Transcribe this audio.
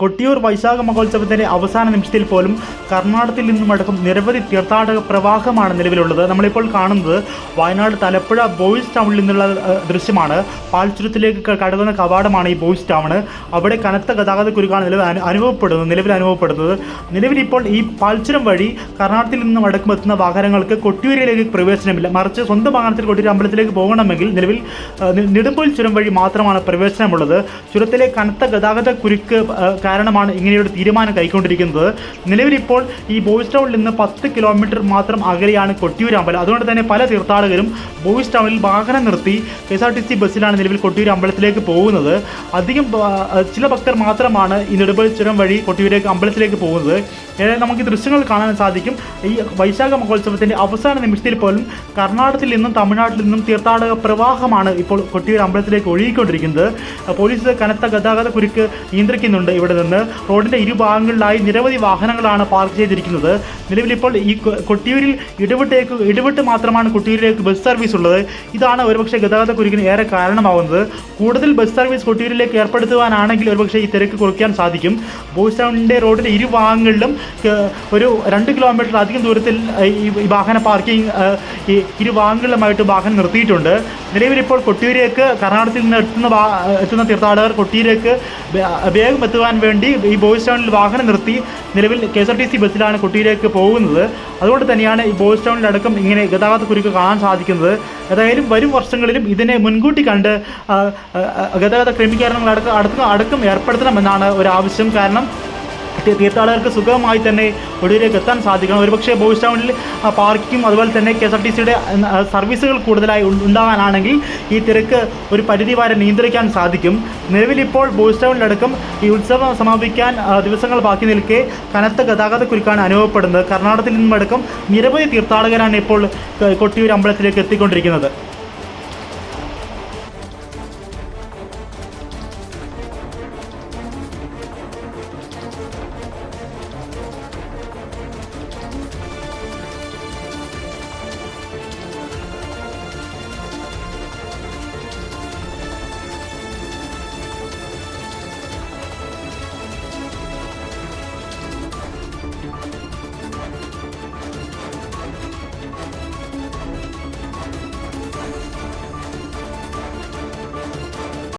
കൊട്ടിയൂർ വൈശാഖ മഹോത്സവത്തിന്റെ അവസാന നിമിഷത്തിൽ പോലും കർണാടകത്തിൽ നിന്നുമടക്കം നിരവധി തീർത്ഥാടക പ്രവാഹമാണ് നിലവിലുള്ളത്. നമ്മളിപ്പോൾ കാണുന്നത് വയനാട് തലപ്പുഴ ബോയ്സ് ടൗണിൽ നിന്നുള്ള ദൃശ്യമാണ്. പാൽച്ചുരത്തിലേക്ക് ക- കടക്കുന്ന കവാടമാണ് ഈ ബോയ്സ് ടൗൺ അവിടെ കനത്ത ഗതാഗത കുരുക്കാണ് നിലവിൽ അനു- അനുഭവപ്പെടുന്നത് നിലവിൽ അനുഭവപ്പെടുന്നത്. നിലവിൽ ഇപ്പോൾ ഈ പാൽച്ചുരം വഴി കർണാടകത്തിൽ നിന്നും അടക്കം എത്തുന്ന വാഹനങ്ങൾക്ക് കൊട്ടിയൂരിലേക്ക് പ്രവേശനമില്ല. മറിച്ച് സ്വന്തം വാഹനത്തിൽ കൊട്ടിയൂർ അമ്പലത്തിലേക്ക് പോകണമെങ്കിൽ നിലവിൽ നെടുമ്പോൾ ചുരം വഴി മാത്രമാണ് പ്രവേശനമുള്ളത്. ചുരത്തിലെ കനത്ത ഗതാഗത കുരുക്ക് കാരണമാണ് ഇങ്ങനെയൊരു തീരുമാനം കൈക്കൊണ്ടിരിക്കുന്നത്. നിലവിലിപ്പോൾ ഈ ബോയ്സ് ടൗണിൽ നിന്ന് പത്ത് കിലോമീറ്റർ മാത്രം അകലെയാണ് കൊട്ടിയൂർ അമ്പലം. അതുകൊണ്ട് തന്നെ പല തീർത്ഥാടകരും ബോയ്സ് ടൗണിൽ വാഹനം നിർത്തി K S R T C ബസ്സിലാണ് നിലവിൽ കൊട്ടിയൂർ അമ്പലത്തിലേക്ക് പോകുന്നത്. അധികം ചില ഭക്തർ മാത്രമാണ് ഈ നെടുമ്പൽ ചുരം വഴി കൊട്ടിയൂരേക്ക് അമ്പലത്തിലേക്ക് പോകുന്നത്. നമുക്ക് ദൃശ്യങ്ങൾ കാണാൻ സാധിക്കും. ഈ വൈശാഖ മഹോത്സവത്തിന്റെ അവസാന നിമിഷത്തിൽ പോലും കർണാടകത്തിൽ നിന്നും തമിഴ്നാട്ടിൽ നിന്നും തീർത്ഥാടക പ്രവാഹമാണ് ഇപ്പോൾ കൊട്ടിയൂർ അമ്പലത്തിലേക്ക് ഒഴുകിക്കൊണ്ടിരിക്കുന്നത്. പോലീസ് കനത്ത ഗതാഗത കുരുക്ക് നിയന്ത്രിക്കുന്നുണ്ട് ഇവിടെ നിന്ന് റോഡിന്റെ ഇരുഭാഗങ്ങളിലായി നിരവധി വാഹനങ്ങളാണ് പാർക്ക് ചെയ്തിരിക്കുന്നത്. നിലവിലിപ്പോൾ ഈ കൊട്ടിയൂരിൽ ഇടവിട്ടേക്ക് ഇടവിട്ട് മാത്രമാണ് കൊട്ടിയൂരിലേക്ക് ബസ് സർവീസ് ഉള്ളത്. ഇതാണ് ഒരുപക്ഷെ ഗതാഗത കുരുക്കിന് ഏറെ കാരണമാവുന്നത്. കൂടുതൽ ബസ് സർവീസ് കൊട്ടിയൂരിലേക്ക് ഏർപ്പെടുത്തുവാനാണെങ്കിൽ ഒരുപക്ഷെ ഈ തിരക്ക് കുറയ്ക്കാൻ സാധിക്കും. ബോയ്സ് ടൗണിന്റെ റോഡിന്റെ ഇരുഭാഗങ്ങളിലും ഒരു രണ്ട് കിലോമീറ്റർ അധികം ദൂരത്തിൽ ഈ വാഹന പാർക്കിംഗ് ഈ ഇരുഭാഗങ്ങളിലുമായിട്ട് വാഹനം നിർത്തിയിട്ടുണ്ട്. നിലവിലിപ്പോൾ കൊട്ടിയൂരിലേക്ക് കർണാടകത്തിൽ നിന്ന് എത്തുന്ന എത്തുന്ന തീർത്ഥാടകർ കൊട്ടിയൂരിലേക്ക് വേഗം എത്തുവാൻ വേണ്ടി ഈ ബോയ്സ് ടൗണിൽ വാഹനം നിർത്തി നിലവിൽ K S R T C ബസ്സിലാണ് കുട്ടിയിലേക്ക് പോകുന്നത്. അതുകൊണ്ട് തന്നെയാണ് ഈ ബോയ്സ് ടൗണിലടക്കം ഇങ്ങനെ ഗതാഗത കുരുക്ക് കാണാൻ സാധിക്കുന്നത്. ഏതായാലും വരും വർഷങ്ങളിലും ഇതിനെ മുൻകൂട്ടി കണ്ട് ഗതാഗത ക്രമീകരണങ്ങൾ അടക്കം അടക്കം ഏർപ്പെടുത്തണമെന്നാണ് ഒരു ആവശ്യം കാരണം തീർത്ഥാടകർക്ക് സുഖമായി തന്നെ ഒടുവിലേക്ക് എത്താൻ സാധിക്കണം. ഒരുപക്ഷെ ബോയ്സ് ടൗണിൽ പാർക്കിങ്ങും അതുപോലെ തന്നെ കെ എസ് ആർ ടി സിയുടെ സർവീസുകൾ കൂടുതലായി ഉണ്ടാകാനാണെങ്കിൽ ഈ തിരക്ക് ഒരു പരിധി വരെ നിയന്ത്രിക്കാൻ സാധിക്കും. നിലവിലിപ്പോൾ ബോയ്സ് ടൗണിലടക്കം ഈ ഉത്സവം സമാപിക്കാൻ ദിവസങ്ങൾ ബാക്കി നിൽക്കെ കനത്ത ഗതാഗത കുരുക്കാണ് അനുഭവപ്പെടുന്നത്. കർണാടകത്തിൽ നിന്നുമടക്കം നിരവധി തീർത്ഥാടകരാണ് ഇപ്പോൾ കൊട്ടിയൂർ അമ്പലത്തിലേക്ക് എത്തിക്കൊണ്ടിരിക്കുന്നത്.